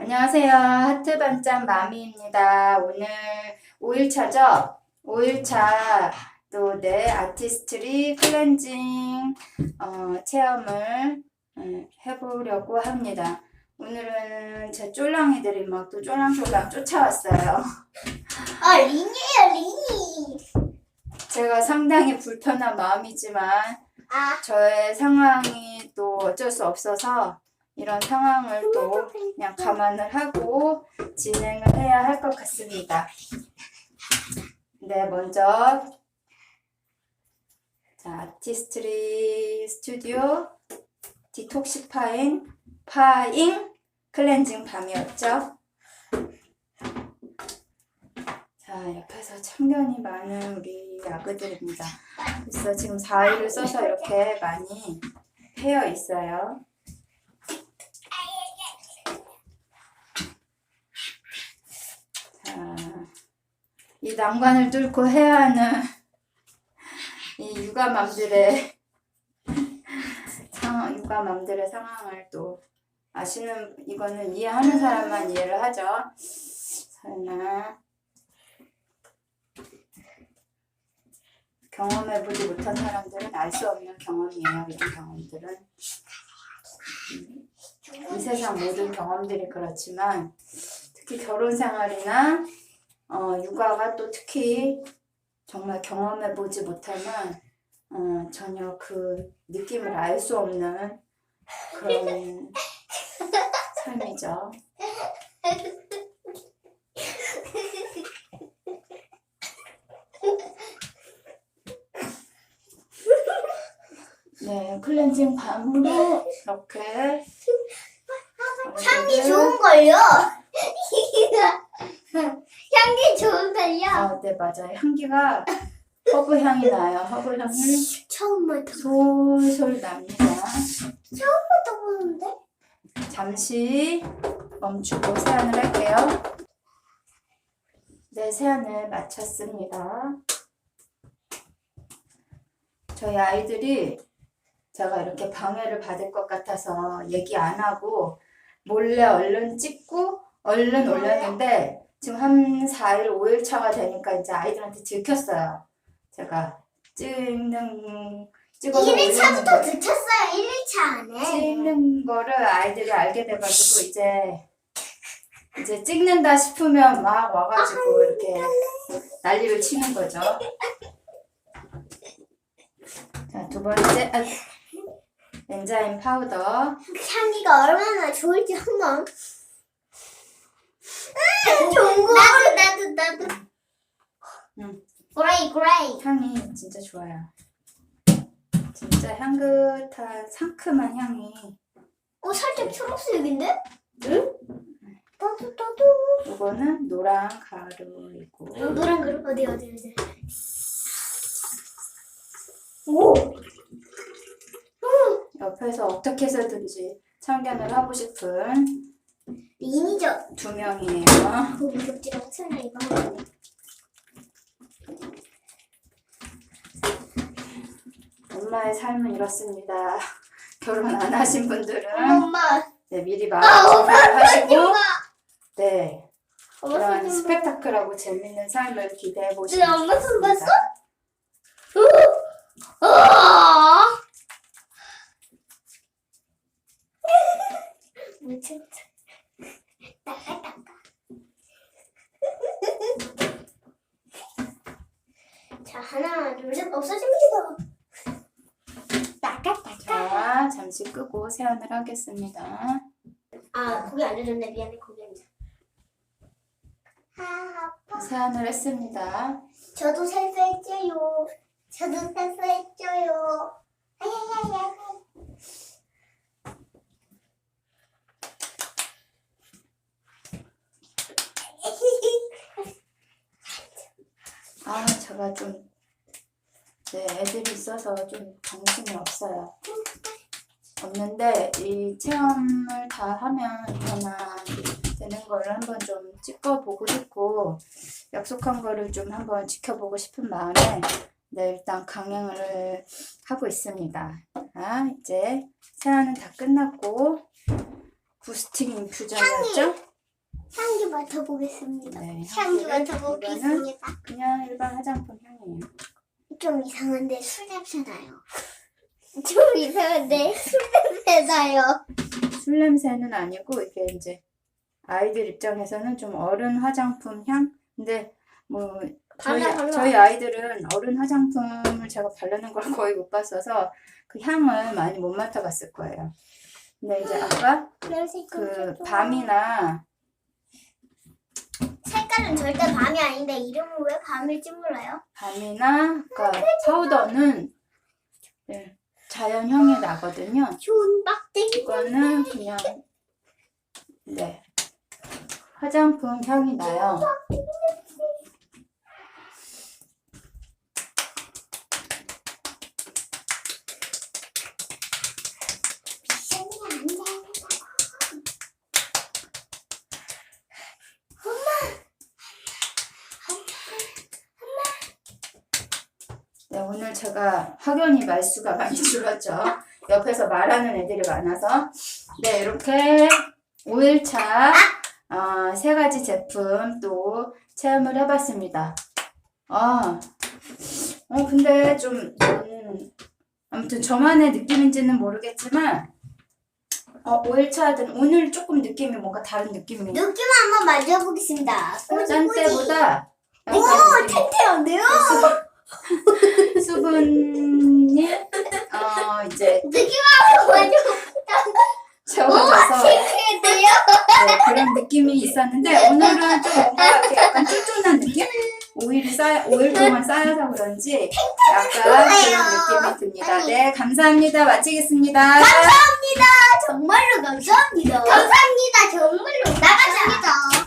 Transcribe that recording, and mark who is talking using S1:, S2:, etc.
S1: 안녕하세요. 하트 반짝 마미입니다. 오늘 5일차죠? 5일차 또 내 아티스트리 클렌징 어, 체험을 음, 해보려고 합니다. 오늘은 제 쫄랑이들이 막 또 쫄랑쫄랑 쫓아왔어요.
S2: 아 린이에요 린이.
S1: 제가 상당히 불편한 마음이지만
S2: 아
S1: 저의 상황이 또 어쩔 수 없어서 이런 상황을 또 그냥 감안을 하고 진행을 해야 할 것 같습니다. 네, 먼저 자, 아티스트리 스튜디오 디톡시파인 파잉 클렌징 밤이었죠. 자, 옆에서 참견이 많은 우리 아그들입니다. 그래서 지금 4일을 써서 이렇게 많이 패여 있어요. 자, 이 난관을 뚫고 해야 하는 이 육아맘들의 상황, 육아맘들의 상황을 또 아시는 이거는 이해하는 사람만 이해를 하죠. 설마 경험해보지 못한 사람들은 알 수 없는 경험이에요. 이런 경험들은 음, 이 세상 모든 경험들이 그렇지만 특히 결혼 생활이나 어, 육아가 또 특히 정말 경험해 보지 못하면 어, 전혀 그 느낌을 알 수 없는 그런 삶이죠. 네, 클렌징 밤으로 이렇게
S2: 향기 좋은 걸요. 향기 좋은 걸요.
S1: 아, 네 맞아요. 향기가 허브 향이 나요. 허브 향이
S2: 처음 맡아.
S1: 솔솔 납니다.
S2: 맡아보는데?
S1: 잠시 멈추고 세안을 할게요. 네, 세안을 마쳤습니다. 저희 아이들이 제가 이렇게 방해를 받을 것 같아서 얘기 안 하고 몰래 얼른 찍고 얼른 올렸는데 지금 한 4일, 5일 차가 되니까 이제 아이들한테 들켰어요. 제가 찍는 찍어서 올리는
S2: 1일차부터
S1: 거.
S2: 들켰어요. 1일차 안에.
S1: 찍는 거를 아이들이 알게 돼가지고 이제 이제 찍는다 싶으면 막 와가지고 이렇게 난리를 치는 거죠. 자, 두 번째 아, 엔자임 파우더.
S2: 향기가 얼마나 좋을지 한번. 좋은. 나도 나도 나도.
S1: 응.
S2: 그레이 그레이.
S1: 향이 진짜 좋아요. 진짜 향긋한 상큼한 향이.
S2: 어 살짝 초록색인데? 응? 나도 나도.
S1: 이거는 노랑 가루이고.
S2: 노란 그릇 어디 어디 어디. 오.
S1: 옆에서 어떻게 해서든지 참견을 하고 싶은
S2: 인이죠.
S1: 두 명이에요.
S2: 그 무섭지가 설마 이거.
S1: 엄마의 삶은 이렇습니다. 결혼 안 하신 분들은
S2: 엄마.
S1: 네, 미리 마음 준비를 하시고
S2: 엄마.
S1: 네
S2: 엄마
S1: 그런
S2: 손.
S1: 스펙타클하고 재밌는 삶을 기대해
S2: 네,
S1: 보시면
S2: 엄마 손
S1: 좋겠습니다.
S2: 봤어? 아. 무슨 따가 따가. 자 하나 둘 셋 없어집니다. 따가 따가.
S1: 자 잠시 끄고 세안을 하겠습니다.
S2: 아 고기 안 해줬네 미안해 고기 안 줘. 아 아파.
S1: 세안을 했습니다.
S2: 저도 세수했죠요. 저도 세수했죠요. 아야야야.
S1: 아 제가 좀 네, 애들이 있어서 좀 정신이 없어요. 없는데 이 체험을 다 하면 얼마나 되는 거를 한번 좀 찍어보고 싶고 약속한 거를 좀 한번 지켜보고 싶은 마음에 네 일단 강행을 하고 있습니다. 아 이제 세안은 다 끝났고 부스팅 인퓨전이었죠?
S2: 향기 맡아보겠습니다.
S1: 네,
S2: 향기
S1: 향기를
S2: 맡아보겠습니다.
S1: 그냥 일반 화장품 향이에요.
S2: 좀 이상한데 술 냄새 나요. 좀 이상한데 술 냄새 나요.
S1: 술 냄새는 아니고 이게 이제 아이들 입장에서는 좀 어른 화장품 향. 근데 뭐 저희
S2: 달라, 달라.
S1: 저희 아이들은 어른 화장품을 제가 바르는 걸 거의 못 봤어서 그 향을 많이 못 맡아봤을 거예요. 근데 이제 아까
S2: 냄새
S1: 그 밤이나
S2: 색깔은 절대 밤이 아닌데 이름은 왜 밤일지 몰라요?
S1: 밤이나 그러니까 파우더는 네, 자연형이 나거든요.
S2: 좋은 막대기.
S1: 이거는 그냥 네 화장품 향이 나요.
S2: 미션이
S1: 제가 확연히 말수가 많이 줄었죠. 옆에서 말하는 애들이 많아서. 네, 이렇게 5일차 어, 세 가지 제품 또 체험을 해봤습니다. 아, 어, 근데 좀, 음, 아무튼 저만의 느낌인지는 모르겠지만, 어, 5일차든 오늘 조금 느낌이 뭔가 다른 느낌이.
S2: 느낌 한번 만져보겠습니다.
S1: 짠 때보다
S2: 오,
S1: 약간 느낌이
S2: 탱탱한데요?
S1: 느낌이 있었는데 오늘은 좀 뭔가 이렇게 약간 쫀쫀한 느낌? 오일이 쌓여, 오일 동안 쌓여서 그런지 약간 그런 느낌이 듭니다. 네, 감사합니다. 마치겠습니다.
S2: 감사합니다. 정말로 감사합니다. 감사합니다. 정말로 나가자.